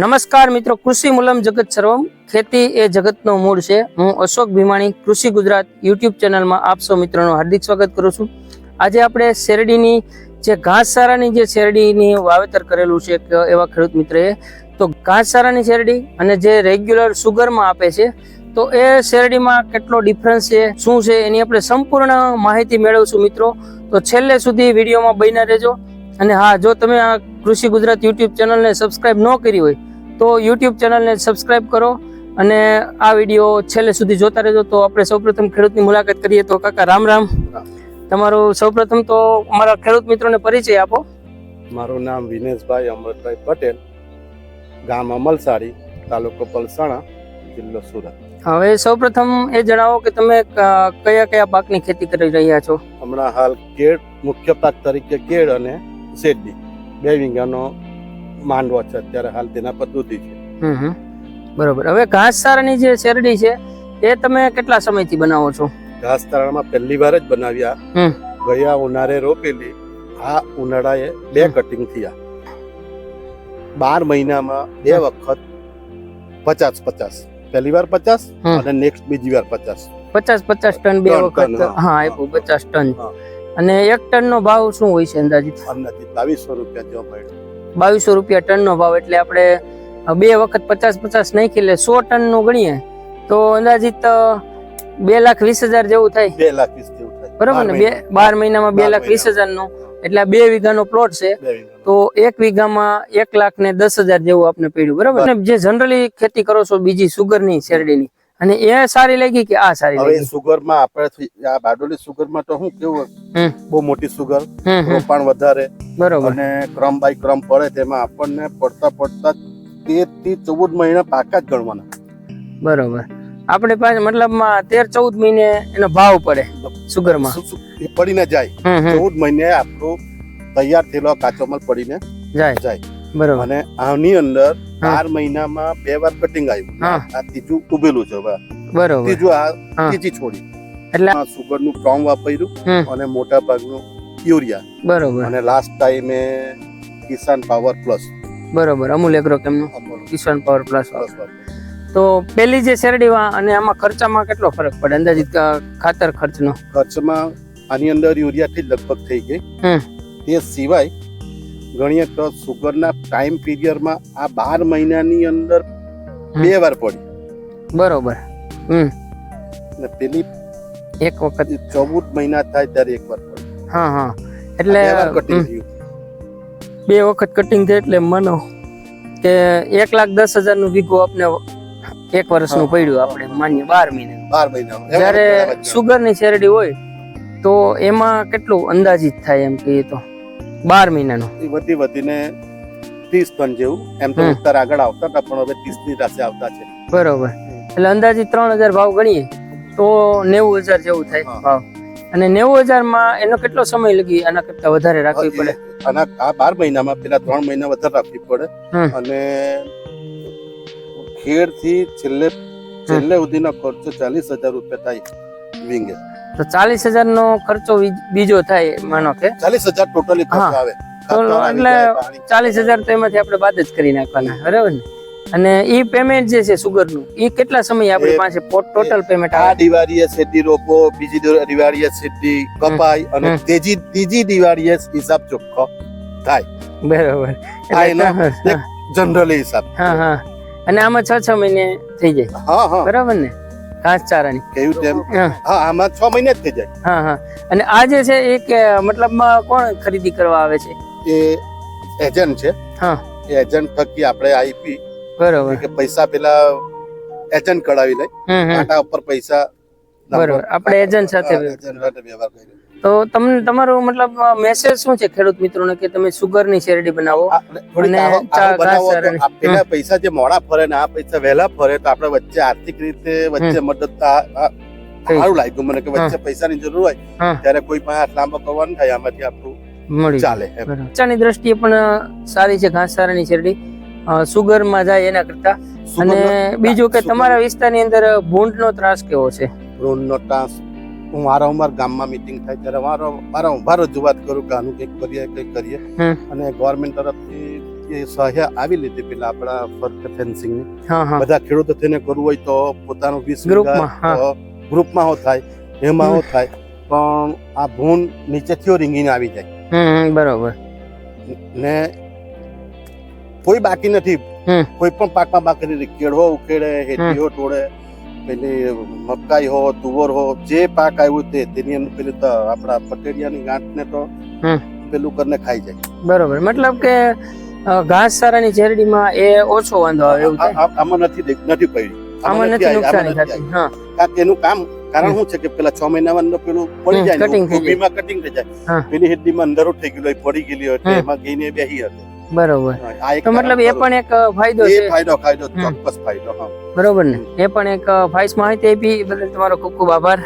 નમસ્કાર મિત્રો, કૃષિ મૂલમ જગત સર્વમ. ખેતી એ જગતનો મૂળ છે. હું અશોક ભીમાણી, કૃષિ ગુજરાત યુટ્યુબ ચેનલમાં આપ સૌ મિત્રોનું હાર્દિક સ્વાગત કરું છું. આજે આપણે શેરડીની જે ઘાસચારાની જે શેરડીની વાવેતર કરેલું છે એવા ખેડૂત મિત્રએ, તો ઘાસચારાની શેરડી અને જે રેગ્યુલર સુગરમાં આપે છે, તો એ શેરડીમાં કેટલો ડિફરન્સ છે, શું છે, એની આપણે સંપૂર્ણ માહિતી મેળવશું મિત્રો. તો છેલ્લે સુધી વિડીયોમાં બન્યા રહેજો. અને હા, જો તમે આ કૃષિ ગુજરાત યુટ્યુબ ચેનલને સબસ્ક્રાઇબ ન કરી હોય તો યુટ્યુબ ચેનલને સબસ્ક્રાઇબ કરો અને આ વીડિયો છેલ્લે સુધી જોતા રહેજો. તો આપણે સૌપ્રથમ ખેડૂતની મુલાકાત કરીએ તો કાકા રામ રામ. તમારું સૌપ્રથમ તો અમારા ખેડૂત મિત્રોને પરિચય આપો. મારું નામ વિનેશભાઈ અમૃતભાઈ પટેલ ગામ અમલસાડી તાલુકો પલસાણા જિલ્લો સુરત. હવે સૌપ્રથમ એ જણાવો કે તમે કયા કયા પાકની ખેતી કરી રહ્યા છો? હમણાં હાલ કેળ મુખ્ય પાક તરીકે કેળ અને શેરડી બે વીઘાનો માંડવો છે અત્યારે હાલ તેના પર દૂધી છે. બરોબર. હવે ઘાસચારાની જે શેરડી છે એ તમે કેટલા સમયથી બનાવો છો? ઘાસચારામાં પહેલી વાર જ બનાવ્યા. ગયા ઉનાળે રોપેલી. આ ઉનાળાએ બે કટિંગ થયા. બાર મહિનામાં બે વખત પચાસ પચાસ. પહેલી વાર પચાસ અને નેક્સ્ટ બીજી વાર પચાસ. પચાસ પચાસ ટન બે વખત. હા. હા આપ્યું પચાસ ટન. અને એક ટન નો ભાવ શું હોય છે અંદાજિત? અંદાજિત બાવીસો રૂપિયા જેવો મળ્યો બાવીસો રૂપિયા ટન નો ભાવ એટલે આપણે બે વખત પચાસ પચાસ નાખી એટલે સો ટનનું ગણીએ તો અંદાજિત બે લાખ વીસ હજાર જેવું થાય. બે લાખ વીસ જેવું થાય. બરોબર ને? બે બાર મહિનામાં બે લાખ વીસ હજાર નો એટલે બે વીઘાનો પ્લોટ છે. તો એક વીઘામાં એક લાખ ને દસ હજાર જેવું આપને પડ્યું. બરોબર ને? જે જનરલી ખેતી કરો છો બીજી સુગરની શેરડીની. અને એ સારી લાગી કે આ સારી હવે લાગી? સુગરમાં આપણે આ બારડોલી સુગરમાં તો શું કેવું બહુ મોટી સુગર રોપાણ વધારે. બરોબર. અને ક્રમ બાય ક્રમ પડે તેમાં આપણને પડતા પડતા તેરથી ચૌદ મહિના પાકા જ ગણવાના. બરોબર. આપણે પાસે મતલબમાં તેર ચૌદ મહિને એનો ભાવ પડે સુગરમાં. શું- શું પડીને જાય. ચૌદ મહિને આપણું તૈયાર થયેલો કાચો માલ પડીને જાય. જાય. બરોબર. અને આની અંદર બાર મહિનામાં બે વાર કટિંગ આવ્યું. આ ત્રીજું ઉભેલું છે હવે. બરોબર. ત્રીજું આ ત્રીજી છોડી. એટલે સુગરનું ક્રોમ વાપર્યું અને મોટા ભાગનું યુરિયા બરોબર. અને લાસ્ટ ટાઈમે કિસાન પાવર પ્લસ બરોબર. અમૂલ એગ્રો કેમનું કિસાન પાવર પ્લસ તો પેલી જે શેરડી વા અને આમાં ખર્ચામાં કેટલો ફરક પડે? અંદાજિત ખાતર ખર્ચનો? ખર્ચમાં આની અંદર યુરિયાથી લગભગ થઈ ગઈ. તે સિવાય ગણીએ તો સુગરના ટાઈમ પીરિયડમાં આ બાર મહિનાની અંદર બે વાર પડી. બરોબર. હમ. ને પેલી એક વખત. ચૌદ મહિના થાય ત્યારે એક વાર પડી. હા હા. એટલે બે વખત કટિંગ થાય એટલે મનો કે એક લાખ દસ હજારનું વીઘો આપને એક વર્ષનું પડ્યું આપણે માનીએ બાર મહિને બાર મહિના જ્યારે સુગરની શેરડી હોય તો એમાં કેટલું અંદાજિત થાય એમ કહીએ તો? બાર મહિનાનો. એ વધી વધીને ત્રીસ ટન જેવું. એમ તો ઉત્તર આગળ આવતા હતા પણ હવે ત્રીસની રાશે આવતા છે. બરોબર. એટલે અંદાજે ત્રણ હજાર ભાવ ગણીએ તો નેવું હજાર જેવું થાય ભાવ. અને નેવું હજારમાં એનો કેટલો સમય લગી? આના કરતા વધારે રાખવી પડે? આના આ બાર મહિનામાં પેલા ત્રણ મહિના વધારે રાખવી પડે. અને ખેડથી છેલ્લે છેલ્લે સુધીનો ખર્ચો ચાલીસ હજાર રૂપિયા થાય વિંગે. તો ચાલીસ હજાર નો ખર્ચો બીજ- થાય માનો કે. ચાલીસ હજાર ટોટલી ખર્ચો આવે. એટલે ચાલીસ હજાર તો એમાંથી આપણે બાદ જ કરી નાખવાના બરાબર ને? અને ઈ પેમેન્ટ જે છે સુગરનું ઈ કેટલા સમય આપણી પાસે ટોટલ પેમેન્ટ આ દિવાળીએ શેરડી રોપો બીજી દિવાળીએ શેરડી કપાઈ અને તેજી ત્રીજી ત્રીજી દિવાળીએ હિસાબ ચોખ્ખો થાય. બરાબર. જનરલી હિસાબ. હા હા. અને આમાં છ છ મહિને થઈ જાય. હા હા. બરાબર ને? ઘાસ ચારાની. કેવું તેમ હા. આમાં છ મહિને જ થઈ જાય. હા હા. અને આ જે છે એ મતલબ મતલબમાં કોણ ખરીદી કરવા આવે છે? એ એજન્ટ છે. હા. એ એજન્ટ થકી આપણે આઈપી બરોબર. કે પૈસા પેલા એજન્ટ કઢાવી લઈ. હમ ઉપર પૈસા બરોબર. આપણે એજન્ટ સાથે વ્યવહાર કર્યો. તો તમને તમારો મતલબ મેસેજ શું છે ખેડૂત મિત્રોને કે તમે સુગરની શેરડી બનાવો? પેલા પૈસા જે મોડા ફરે ને આ પૈસા વહેલા ફરે તો આપણે વચ્ચે આર્થિક રીતે વચ્ચે મદદ. સારું લાગ્યું મને કે વચ્ચે પૈસાની જરૂર હોય ત્યારે કોઈ પણ હાથ લાંબો કરવાનું થાય આમાંથી આપણું ચાલે. ખર્ચાની દ્રષ્ટિએ પણ સારી છે ઘાસચારાની શેરડી. સુગરમાં જાય એના કરતા. અને બીજું કે તમારા વિસ્તારની અંદર ભૂંડ નો ત્રાસ કેવો છે? ઋણનો ટાંસ હું વારંવાર ગામમાં મિટિંગ થાય ત્યારે વારં- વારંવાર રજૂઆત કરું કે આનું કંઈક કરીએ કંઈક કરીએ. અને ગવર્મેન્ટ તરફથી એ સહાય આવી લીધી પેલા આપણા ફર્ક ફેન્સિંગ બધા ખેડૂતો થઈને કરવું હોય તો પોતાનું વીસ ગ્રુપમાં, હા. થાય એમાં હો થાય. પણ આ ભૂન નીચેથી રીંગીને આવી જાય. બરોબર. ને કોઈ બાકી નથી. કોઈ પણ પાકમાં બાકી નથી. કેળવો ઉકેડે હેઠીઓ તોડે. પેલી મકાઈ હો તુવર હો જે પાક આવ્યું તે તેની અંદર પેલી તો આપણા પટેડિયાની ગાંઠને તો પેલું કરીને ખાઈ જાય. બરોબર. મતલબ કે ઘાસ સારાની શેરડીમાં એ ઓછો વાંધો આવે એવું આમાં નથી નથી પડી. આમાં નથી નુકસાની થતી હા. કારણ કે એનું કામ કારણ શું છે કે પેલા છ મહિનામાં અંદર પેલું પડી જાય કટિંગ થઈ જાય. પેલી હેડીમાં અંદરો થઈ ગયેલો પડી ગયેલી હોય એમાં ગઈને બેહી હતી બરોબર. તો મતલબ એ પણ એક ફાયદો છે. એ ફાયદો ફાયદો ચોક્કસ ફાયદો બરોબર ને? એ પણ એક ફાઈસ માહિતી આપી બદલ તમારો ખૂબ ખૂબ આભાર.